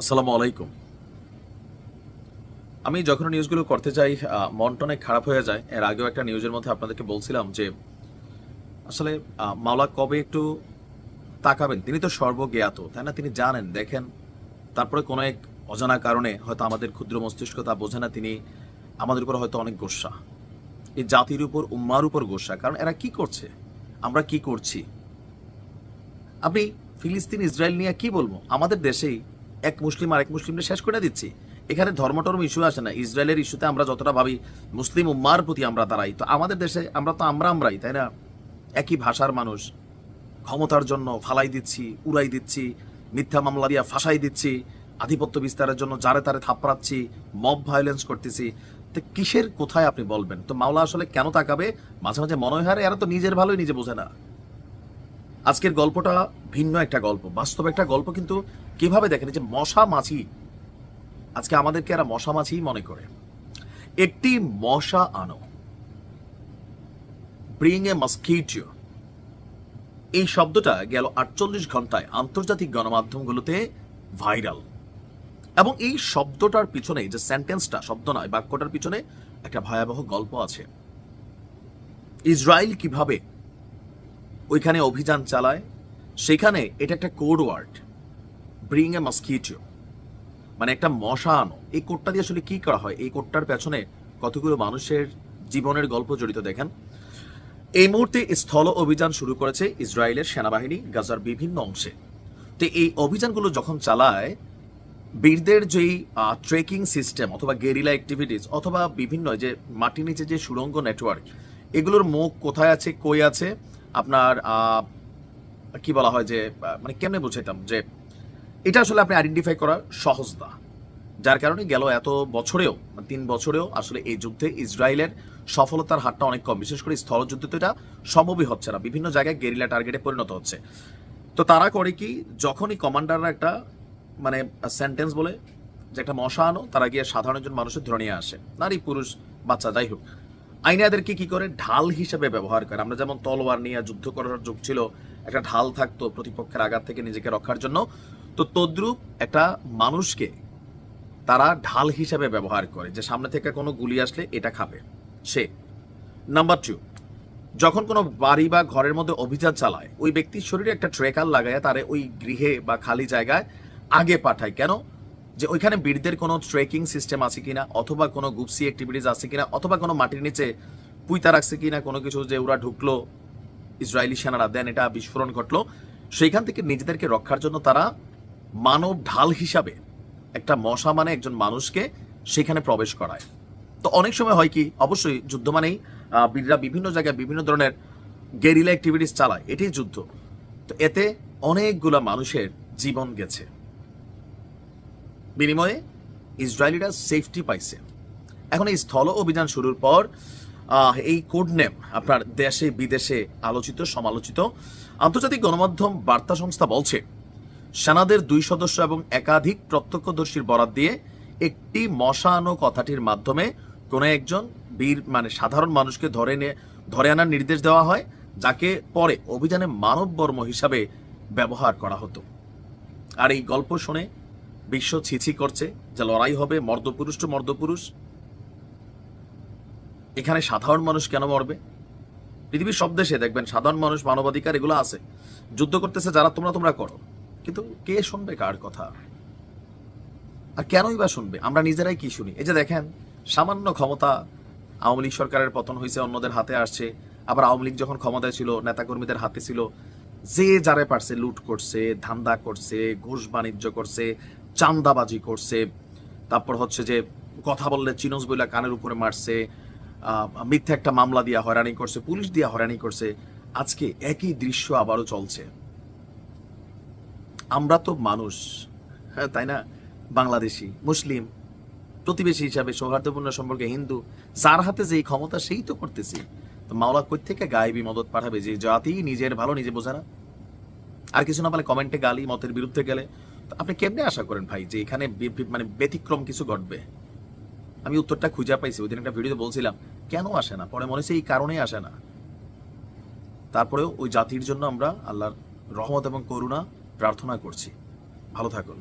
আসসালামু আলাইকুম। আমি যখন নিউজগুলো করতে আহ, মনটা অনেক খারাপ হয়ে যায়। এর আগেও একটা নিউজের মধ্যে আপনাদেরকে বলছিলাম যে আসলে মাওলা কবে একটু তাকাবেন? তিনি তো সর্বজ্ঞাত তাই না? তিনি জানেন দেখেন। তারপরে কোনো এক অজানা কারণে হয়তো আমাদের ক্ষুদ্র মস্তিষ্ক তা বোঝে না তিনি আমাদের উপর হয়তো অনেক গোসা এই জাতির উপর উম্মার উপর গোসা কারণ এরা কি করছে? আমরা কি করছি? আপনি ফিলিস্তিন ইসরায়েল নিয়ে কি বলব? আমাদের দেশেই এক মুসলিম আর এক মুসলিমকে শেষ করে দিচ্ছি। এখানে ধর্মটর্ম ইস্যু আসে না। ইসরায়েলের ইস্যুতে আমরা যতটা ভাবি, মুসলিম উম্মার প্রতি আমরা দাঁড়াই। তো আমাদের দেশে আমরা তো আমরা আমরাই, তাই না? একই ভাষার মানুষ। ক্ষমতার জন্য ফালাই দিচ্ছি, উড়াই দিচ্ছি, মিথ্যা মামলা দিয়া ফাঁসাই দিচ্ছি, আধিপত্য বিস্তারের জন্য যারে তারে থাপড়াচ্ছি, মব ভায়োলেন্স করতেছি। তো কিসের কোথায় আপনি বলবেন? তো মাওলা আসলে কেন তাকাবে? মাঝে মাঝে মনে হয় এরা তো নিজের ভালোই নিজে বোঝে না। আজকের গল্পটা ভিন্ন একটা গল্প। বাস্তব একটা গল্প কিন্তু কীভাবে দেখেন যে মশা মাছি, আজকে আমাদেরকে এরা মশা মাছিই মনে করে। একটি মশা আনো ব্রিং এ মস্কিটিও এই শব্দটা গেল আটচল্লিশ ঘন্টায় আন্তর্জাতিক গণমাধ্যমগুলোতে ভাইরাল। এবং এই শব্দটার পিছনে যে সেন্টেন্সটা শব্দ নয়, বাক্যটার পিছনে একটা ভয়াবহ গল্প আছে। ইসরায়েল কীভাবে ওইখানে অভিযান চালায়। সেখানে এটা একটা code word bring a mosquito মানে একটা মশা আনো। এই কোডটা দিয়ে আসলে কি করা হয়? এই কোডটার পেছনে কতগুলো মানুষের জীবনের গল্প জড়িত দেখেন। এই মুহূর্তে স্থল অভিযান শুরু করেছে ইসরায়েলের সেনাবাহিনী গাজার বিভিন্ন অংশে। তো এই অভিযানগুলো যখন চালায়, বীরদের যেই ট্রেকিং সিস্টেম অথবা গেরিলা অ্যাক্টিভিটিস অথবা বিভিন্ন যে মাটির নিচে যে সুড়ঙ্গ নেটওয়ার্ক এগুলোর মুখ কোথায় আছে, কই আছে আপনার কি বলা হয় যে মানে কেমনে বুঝাইতাম যে, এটা আসলে আপনি আইডেন্টিফাই করা সহজ না। যার কারণে গেল এত বছরেও মানে তিন বছরেও আসলে এই যুদ্ধে ইসরায়েলের সফলতার হারটা অনেক কম। বিশেষ করে স্থলযুদ্ধে তো এটা সম্ভবই হচ্ছে না। বিভিন্ন জায়গায় গেরিলা টার্গেটে পরিণত হচ্ছে। তো তারা করে কি, যখনই কমান্ডাররা একটা মানে সেন্টেন্স বলে, যে একটা মশা আনো, তারা গিয়ে সাধারণ একজন মানুষের ধরে নিয়ে আসে। নারী, পুরুষ, বাচ্চা, যাই হোক। আইনে এদেরকে কি করে ঢাল হিসেবে ব্যবহার করে? আমরা যেমন তলোয়ার নিয়ে যুদ্ধ করার যুগ ছিল, একটা ঢাল থাকতো প্রতিপক্ষের আঘাত থেকে নিজেকে রক্ষার জন্য। তো তদ্রুপ একটা মানুষকে তারা ঢাল হিসেবে ব্যবহার করে, যে সামনে থেকে কোনো গুলি আসলে এটা খাবে, সে। নাম্বার টু যখন কোনো বাড়ি বা ঘরের মধ্যে অভিযান চালায়, ওই ব্যক্তির শরীরে একটা ট্রেকার লাগায় তারে ওই গৃহে বা খালি জায়গায় আগে পাঠায়। কেন? যে ওইখানে বীরদের কোনো ট্রেকিং সিস্টেম আছে কিনা, অথবা কোনো গুপসি অ্যাক্টিভিটিস আছে কিনা, অথবা কোনো মাটির নিচে পুইতা রাখছে কিনা, কোনো কিছু যে ওরা ঢুকলো, ইসরায়েলি সেনারা দেন এটা বিস্ফোরণ ঘটলো। সেইখান থেকে নিজেদেরকে রক্ষার জন্য তারা মানব ঢাল হিসাবে একটা মশা মানে একজন মানুষকে সেখানে প্রবেশ করায়। তো অনেক সময় হয় কি, অবশ্যই যুদ্ধ মানেই বীররা বিভিন্ন জায়গায় বিভিন্ন ধরনের গেরিলা অ্যাক্টিভিটিস চালায়, এটাই যুদ্ধ। তো এতে অনেকগুলা মানুষের জীবন গেছে। বিনিময়ে ইসরায়েলিরা সেফটি পাইছে। এখন এই স্থল অভিযান শুরুর পর এই কোড নেম আপনার দেশে, বিদেশে আলোচিত, সমালোচিত আন্তর্জাতিক গণমাধ্যম বার্তা সংস্থা বলছে, সেনাদের দুই সদস্য এবং একাধিক প্রত্যক্ষদর্শীর বরাত দিয়ে একটি মশানো কথাটির মাধ্যমে কোনো একজন বীর মানে সাধারণ মানুষকে ধরে নিয়ে ধরে আনার নির্দেশ দেওয়া হয়, যাকে পরে অভিযানে মানববর্ম হিসাবে ব্যবহার করা হতো। আর এই গল্প শুনে বিশ্ব ছিছি করছে যে লড়াই হবে মর্দপুরুষ টু মর্দপুরুষ। এখানে সাধারণ মানুষ কেন মরবে? পৃথিবীর সব দেশে দেখবেন সাধারণ মানুষ মানবাধিকার এগুলো আছে। যুদ্ধ করতেছে যারা, তোমরা তোমরা করো। কিন্তু কে শুনবে কার কথা? আর কেনই বা শুনবে? আমরা নিজেরাই কি শুনি? এই যে দেখেন, সামান্য ক্ষমতা আওয়ামী লীগ সরকারের পতন হয়েছে, অন্যদের হাতে আসছে। আবার আওয়ামী লীগ যখন ক্ষমতায় ছিল, নেতাকর্মীদের হাতে ছিল যে যারে পারছে লুট করছে, ধান্দা করছে, ঘুষ বাণিজ্য করছে, চান্দাবাজি করছে, তারপর হচ্ছে যে কথা বললে চিনস বইলা কানের উপরে মারছে মিথ্যা একটা মামলা দিয়া হয়রানি করছে, পুলিশ দিয়া হয়রানি করছে, আজকে একই দৃশ্য আবারও চলছে। আমরা তো মানুষ হ্যাঁ তাই না? বাংলাদেশি, মুসলিম, প্রতিবেশী হিসাবে সৌহার্দ্যপূর্ণ সম্পর্কে হিন্দু, যার হাতে যেই ক্ষমতা, সেই তো করতেছি। তো মাওলা থেকে গায়েবী মদত পাঠাবে? যে জাতি নিজের ভালো নিজে বোঝে না। আর কিছু না পারে কমেন্টে গালি, মতের বিরুদ্ধে গেলে। আপনি কেমনে আশা করেন ভাই যে এখানে মানে ব্যতিক্রম কিছু ঘটবে? আমি উত্তরটা খুঁজে পাইছি, ওই দিন একটা ভিডিওতে বলছিলাম, কেন আসে না? পরে মনে হচ্ছে এই কারণেই আসে না। তারপরেও ওই জাতির জন্য আমরা আল্লাহর রহমত এবং করুণা প্রার্থনা করছি। ভালো থাকুন।